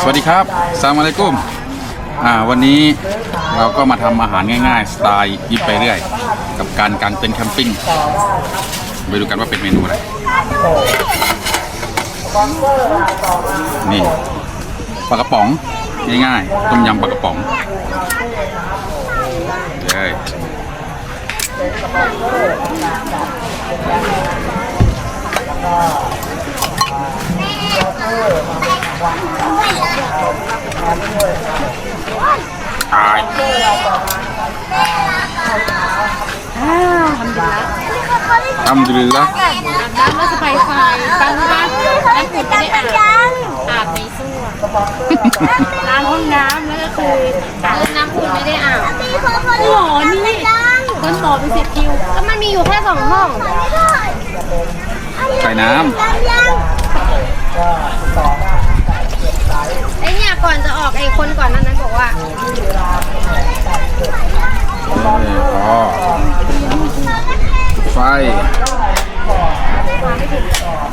สวัสดีครับสามอะลัยกุมอ่าวันนี้เราก็มาทำอาหารง่ายๆ สไตล์ยิบไปเรื่อย กับการกางเต็นท์แคมปิ้งไปดูกันว่าเป็นเมนูอะไรนี่ปลากระป๋องง่ายๆต้มยำปลากระป๋องเลย ตายทำดีละน้ำก็สไปไฟบางบ้านน้ำขุดไม่ได้อาบอาบในส้วมล้างห้องน้ำแล้วก็คือน้ำขุดไม่ได้อาบหมอนี่ต้นหมอเป็นสิบคิวก็มันมีอยู่แค่สองห้องใส่น้ไอเนี่ยก่อนจะออกไอคนก่อนนั้นนั้นบอกว่าำนี่พอไฟ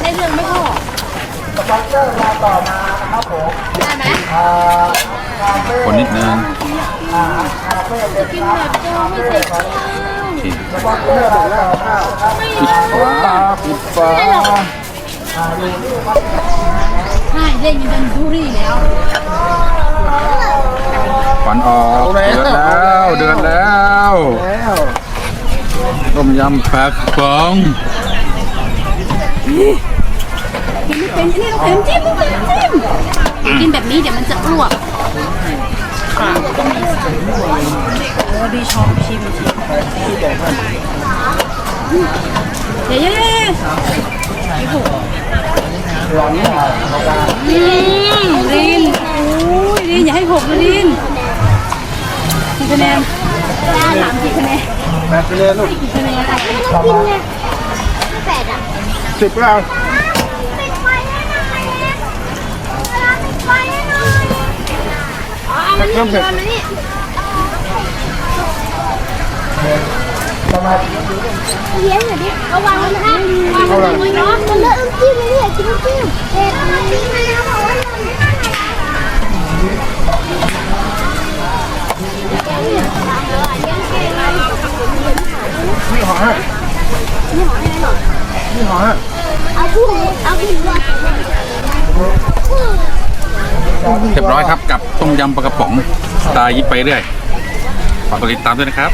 ในเรื่องไม่พอสปอนเซอร์มาต่อมาครับผมได้ไหมคนนิดนึงกินแบบเดิมไม่ใส่ข้าวปิดฟ้าปิดฟ้า ช่เล่นยังดังดูรี่แล้วควันออกเดือดแล้วเดือดแล้วต้มยำปลากระป๋องกินไม่เป็นที่เราเต็มจิ้มเต็มจิ้มกินแบบนี้เดี๋ยวมันจะอ้วกเออดีชอบชิมชิมเย้เย้เย้อืมลินอุ้ยลินอย่าให้ห กนะลินกี่คะแนนสามกี่คะแนนแปดไปเลยลูกกี่คะแนนสิบแล้วเอามันนี่โยนมานี่เลี้ยงหน่อยดิเอาวางไว้นะวางไว้เลยเนาะมันเลอะน้ำจิ้มเลยเนี่ยกินน้ำจิ้ม นี่หอนี่หอฮะเรียบร้อยครับกับต้มยำปลากระป๋องสไตล์ยิบไปเรื่อยฝากกดติดตามด้วยนะครับ